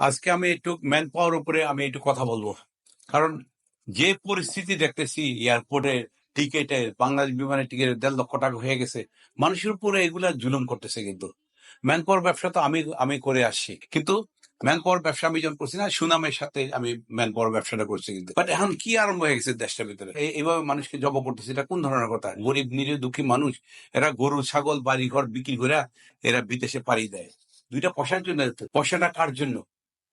আজকে আমি একটু ম্যান পাওয়ার উপরে আমি একটু কথা বলব। কারণ যে পরিস্থিতি দেখতেছি এয়ারপোর্টে টিকেটে বাংলাদেশ বিমানের টিকিটে দেড় লক্ষ টাকা হয়ে গেছে, মানুষের উপরে এগুলা জুলুম করতেছে কিন্তু। ম্যান পাওয়ার ব্যবসা তো আমি আমি করে আসছি। কিন্তু ম্যান পাওয়ার ব্যবসা আমি যখন করছি না, সুনামের সাথে আমি ম্যান পাওয়ার ব্যবসাটা করছি কিন্তু। বাট এখন কি আরম্ভ হয়ে গেছে দেশটার ভিতরে? এইভাবে মানুষকে জব করতেছে, এটা কোন ধরনের কথা? গরিব, নিরীহ, দুঃখী মানুষ, এরা গরু, ছাগল বাড়ি ঘর বিক্রি করে এরা বিদেশে পাড়ি দেয়। দুইটা পয়সার জন্য, পয়সাটা কার জন্য?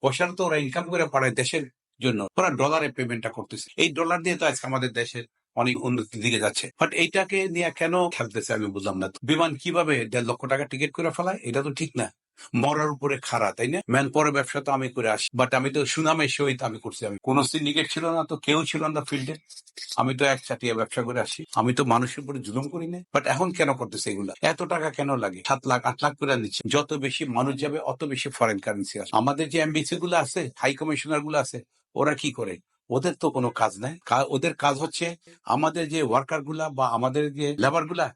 পয়সাটা তো ওরা ইনকাম করে পাড়ায় দেশের জন্য। ওরা ডলারে পেমেন্টটা করতেছে। এই ডলার দিয়ে তো আজকে আমাদের দেশের অনেক উন্নতির দিকে যাচ্ছে। বাট এইটাকে নিয়ে কেন খেলতেছে আমি বুঝলাম না। বিমান কীভাবে দেড় লক্ষ টাকা টিকিট করে ফেলায়, এটা তো ঠিক না। মরার উপরে খাড়া, তাই না? ম্যান, পরে ব্যবসা তো আমি করে আসি। বাট আমি তো সুনামের সহিত আমি করছি। আমি কোন সিন্ডিকেট ছিল না তো, কেউ ছিল না ফিল্ডে। আমি তো এক চাটিয়া ব্যবসা করে আসি। আমি তো মানুষের উপরে জুলুম করি না। বাট এখন কেন করতেছে এগুলা? এত টাকা কেন লাগে? সাত লাখ, আট লাখ করে নিচ্ছে। যত বেশি মানুষ যাবে, অত বেশি ফরেন কারেন্সি আসে আমাদের যে এমবিসি গুলো আছে হাই কমিশনারগুলো আছে, ওরা কি করে? ওদের তো কোনো কাজ নাই। ওদের কাজ হচ্ছে আমাদের যে ওয়ার্কারগুলা বা আমাদের যে লেবারগুলা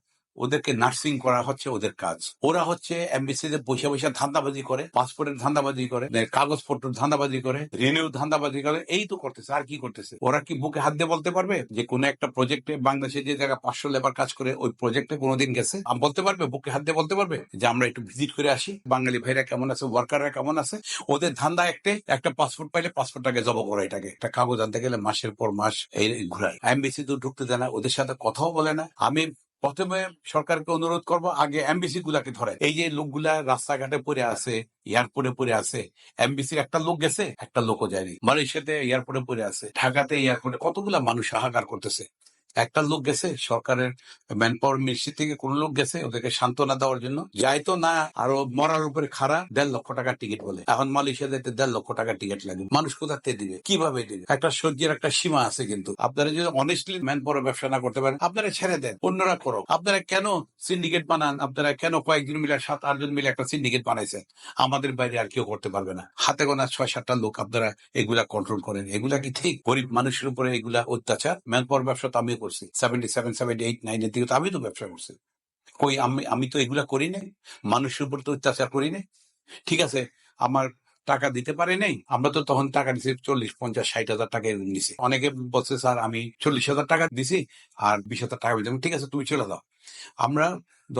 ওদেরকে নার্সিং করা হচ্ছে ওদের কাজ। ওরা হচ্ছে এমবিসি তে বসে বসে ধান্দাবাজি করে পাসপোর্টের ধান্দাবাজি করে কাগজপত্র ধান্দাবাজি করে রেনিউ ধান্দাবাজি করে, এই তো করতেছে, আর কি করতেছে? ওরা কি বুকে হাত দিয়ে বলতে পারবে যে কোনো একটা প্রজেক্টে বাংলাদেশে যে জায়গায় পাঁচশো লেবার কাজ করে, ওই প্রজেক্টে কোনোদিন গেছে? আম বলতে পারবে? বুকে হাত দিয়ে বলতে পারবে? যে আমরা একটু ভিজিট করে আসি। বাঙালি ভাইরা কেমন আছে? ওয়ার্কাররা কেমন আছে? ওদের ধান্দা একটা একটা পাসপোর্ট পাইলে পাসপোর্টটাকে জব করে এটাকে। একটা কাগজ আনতে গেলে মাসের পর মাস এই ঘুরায়। এমবিসি তো ঢুকতে দেয় না, ওদের সাথে কথাও বলে না। আমি প্রথমে সরকারকে অনুরোধ করব, আগে এমবিসি গুলাকে ধরে এই যে লোকগুলা রাস্তাঘাটে পড়ে আছে, এয়ারপোর্টে পড়ে আছে, এমবিসির একটা লোক গেছে, একটা লোকও যায়নি। মালয়েশিয়াতে এয়ারপোর্টে পড়ে আছে, ঢাকাতে এয়ারপোর্টে কতগুলা মানুষ হাহাকার করতেছে? একটা লোক গেছে, সরকারের ম্যান পাওয়ার মিনিস্ট্রি থেকে কোন লোক গেছে, ওদেরকে সান্ত্বনা দেওয়ার জন্য। যাই তো না, আরও মরার উপরে খাড়া, দেড় লক্ষ টাকার টিকিট বলে। এখন মালয়েশিয়া যেতে দেড় লক্ষ টাকার টিকিট লাগে। মানুষ কোথাতে দিবে? কীভাবে দিবে? একটা সহ্যের একটা সীমা আছে কিন্তু। আপনারা যদি অনেস্টলি ম্যান পাওয়ার ব্যবসা না করতে পারেন, আপনারা ছেড়ে দেন, অন্যরা করো আপনারা কেন সিন্ডিকেট বানান? আপনারা কেন কয়েকজন মিলে, সাত আটজন মিলে একটা সিন্ডিকেট বানাইছেন? আমাদের বাইরে আর কেউ করতে পারবে না। হাতে গোনা ছয় সাতটা লোক আপনারা এগুলা কন্ট্রোল করেন। এগুলা কি ঠিক? গরিব মানুষের উপরে এগুলা অত্যাচার? ম্যান পাওয়ার ব্যবসা তো আমিও করছি। সেভেন্টি সেভেন সেভেন্টি এইট নাইনের দিকে তো আমি তো ব্যবসা করছি। কই আমি আমি তো এগুলা করি নাই। মানুষের উপর তো অত্যাচার করি নাই। ঠিক আছে, আমার টাকা দিতে পারে নাই। আমরা তো তখন টাকা দিছি চল্লিশ, পঞ্চাশ, ষাট হাজার টাকা এরকম দিছি। অনেকে বলছে, স্যার, আমি চল্লিশ হাজার টাকা দিছি আর বিশ হাজার টাকা দিলাম। ঠিক আছে, তুমি চলে দাও আমরা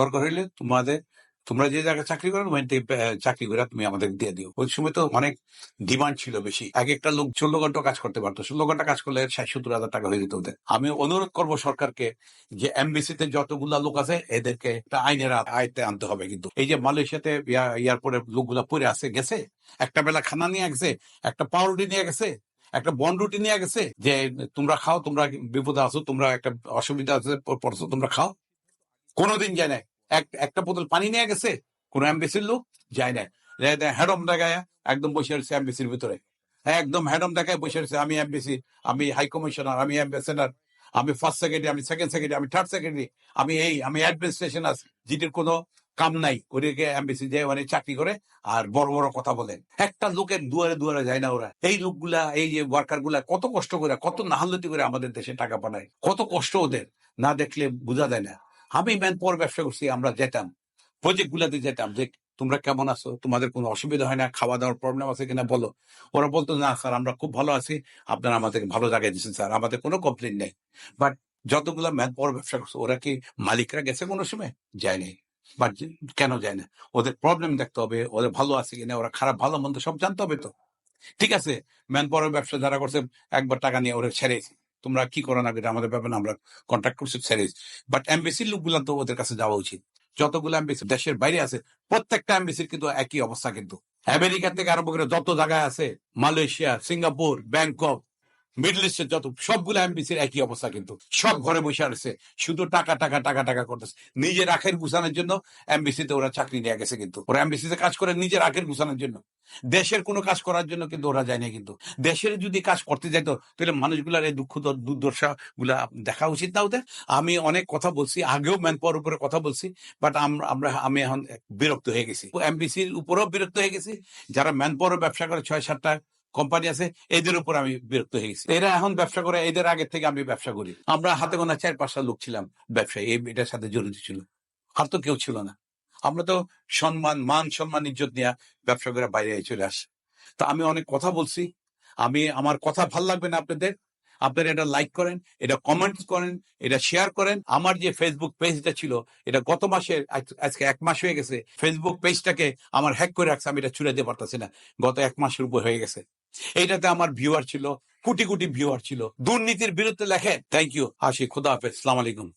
দরকার হইলে তোমাদের তোমরা যে জায়গায় চাকরি করো ওখান থেকে, চাকরি করে তুমি আমাদের দিয়ে দিও। ওই সময় তো অনেক ডিমান্ড ছিল বেশি। এক একটা লোক ষোলো ঘণ্টা কাজ করতে পারতো। ষোলো ঘণ্টা কাজ করলে ষাট সত্তর হাজার টাকা হয়ে যেত ওদের। আমি অনুরোধ করব সরকারকে যে এমবিসিতে যতগুলা লোক আছে এদেরকে একটা আইনের আ- আয়ত্তে আনতে হবে কিন্তু। এই যে মালয়েশিয়াতে এয়া- এয়ারপোর্টে লোকগুলা পড়ে আছে গেছে একটা বেলা খানা নিয়ে গেছে একটা পাউরুটি নিয়ে গেছে একটা বন রুটি নিয়ে গেছে যে তোমরা খাও তোমরা বিপদে আছো তোমরা একটা অসুবিধা আছে পড়ছো তোমরা খাও। কোনোদিন যায় না এক, একটা বোতল পানি নিয়ে গেছে, কোন এমবিসির লোক যায় না হ্যাডম দেখায়, একদম বসে রয়েছে এমবিসির ভিতরে। হ্যাঁ একদম হ্যাডম দেখায় বসে রয়েছে, আমি এমবিসি আমি হাই কমিশনার আমি অ্যাম্বাসেডার আমি ফার্স্ট সেক্রেটারি আমি সেকেন্ড সেক্রেটারি আমি থার্ড সেক্রেটারি আমি এই, আমি অ্যাডমিনিস্ট্রেশন আছে, যেটির কোনো কাম নাই। ওদেরকে এমবিসি যে মানে চাকরি করে, আর বড় বড় কথা বলেন একটা লোকের দুয়ারে দুয়ারে যায় না ওরা। এই লোকগুলা, এই যে ওয়ার্কারগুলা, কত কষ্ট করে, কত নাহালতি করে আমাদের দেশে টাকা পাঠায়, কত কষ্ট ওদের, না দেখলে বোঝা যায় না। আমি ম্যান পর ব্যবসা করছি, আমরা যেতাম। প্রজেক্ট গুলাতে যেতাম, যে তোমরা কেমন আছো? তোমাদের কোনো অসুবিধা হয় না? খাওয়া দাওয়ার প্রবলেম আছে কিনা বলো? ওরা বলতো, না স্যার, আমরা খুব ভালো আছি। আপনারা আমাদেরকে ভালো জায়গায় দিচ্ছেন স্যার। আমাদের কোনো কমপ্লেন নেই। বাট যতগুলো ম্যান পাওয়ার ব্যবসা করছে, ওরা কি মালিকরা গেছে কোনো সময়? যায়নি। বাট কেন যায় না? ওদের প্রবলেম দেখতে হবে ওদের ভালো আছে কিনা, ওরা খারাপ, ভালো, মন্দ সব জানতে হবে তো। ঠিক আছে ম্যান পাওয়ার ব্যবসা যারা করছে, একবার টাকা নিয়ে ওরা ছেড়েছে তোমরা কি করো না আমাদের ব্যাপারে আমরা কন্ট্যাক্ট করছি ছেড়েছি বাট এমবিসির লোকগুলো তো ওদের কাছে যাওয়া উচিত। যতগুলো এমবিসি দেশের বাইরে আছে, প্রত্যেকটা এমবিসির কিন্তু একই অবস্থা কিন্তু। আমেরিকা থেকে আরম্ভ করে যত জায়গায় আছে, মালয়েশিয়া, সিঙ্গাপুর, ব্যাংকক মিডল ইস্টের যত সবগুলো এমবিসির একই অবস্থা কিন্তু। সব ঘরে বসে আছে শুধু টাকা টাকা টাকা টাকা করতেছে। নিজের আখের গুছানোর জন্য এমবিসিতে ওরা চাকরি নিয়ে গেছে কিন্তু। ওরা এমবিসিতে কাজ করে নিজের আখের গুছানোর জন্য। দেশের কোনো কাজ করার জন্য কিন্তু ওরা যায় না কিন্তু। দেশের যদি কাজ করতে যাইতো, তাহলে মানুষগুলার এই দুঃখ দুর্দশা গুলা দেখা উচিত না ওদের। আমি অনেক কথা বলছি, আগেও ম্যান পাওয়ার উপরে কথা বলছি বাট আমরা, আমি এখন বিরক্ত হয়ে গেছি। এমবিসির উপরেও বিরক্ত হয়ে গেছি। যারা ম্যান পাওয়ার ব্যবসা করে ছয়, সাতটা কোম্পানি আছে, এদের উপর আমি বিরক্ত হয়ে গেছি। এরা এখন ব্যবসা করে, এদের আগে থেকে আমি ব্যবসা করি। আমরা হাতে গোনা চার, পাঁচটা লোক ছিলাম ব্যবসায়ী এই এটার সাথে জড়িত ছিল। আর তো কেউ ছিল না। আমরা তো সম্মান, মান সম্মান, ইজ্জত নিয়ে ব্যবসা করে বাইরে চলে আসি। তা আমি অনেক কথা বলছি। আমি, আমার কথা ভালো লাগবে না আপনাদের। আপনারা এটা লাইক করেন, এটা কমেন্ট করেন, এটা শেয়ার করেন। আমার যে ফেসবুক পেজটা ছিল, এটা গত মাসে আজ- আজকে এক মাস হয়ে গেছে। ফেসবুক পেজটাকে আমার হ্যাক করে রাখছে, আমি এটা ছুড়ে দিতে পারতেছি না। গত এক মাসের উপর হয়ে গেছে। এইটাতে আমার ভিউয়ার ছিল, কোটি কোটি ভিউয়ার ছিল। দুর্নীতির বিরুদ্ধে লেখেন থ্যাংক ইউ আসি খুদা হাফেজ, সালাম আলাইকুম।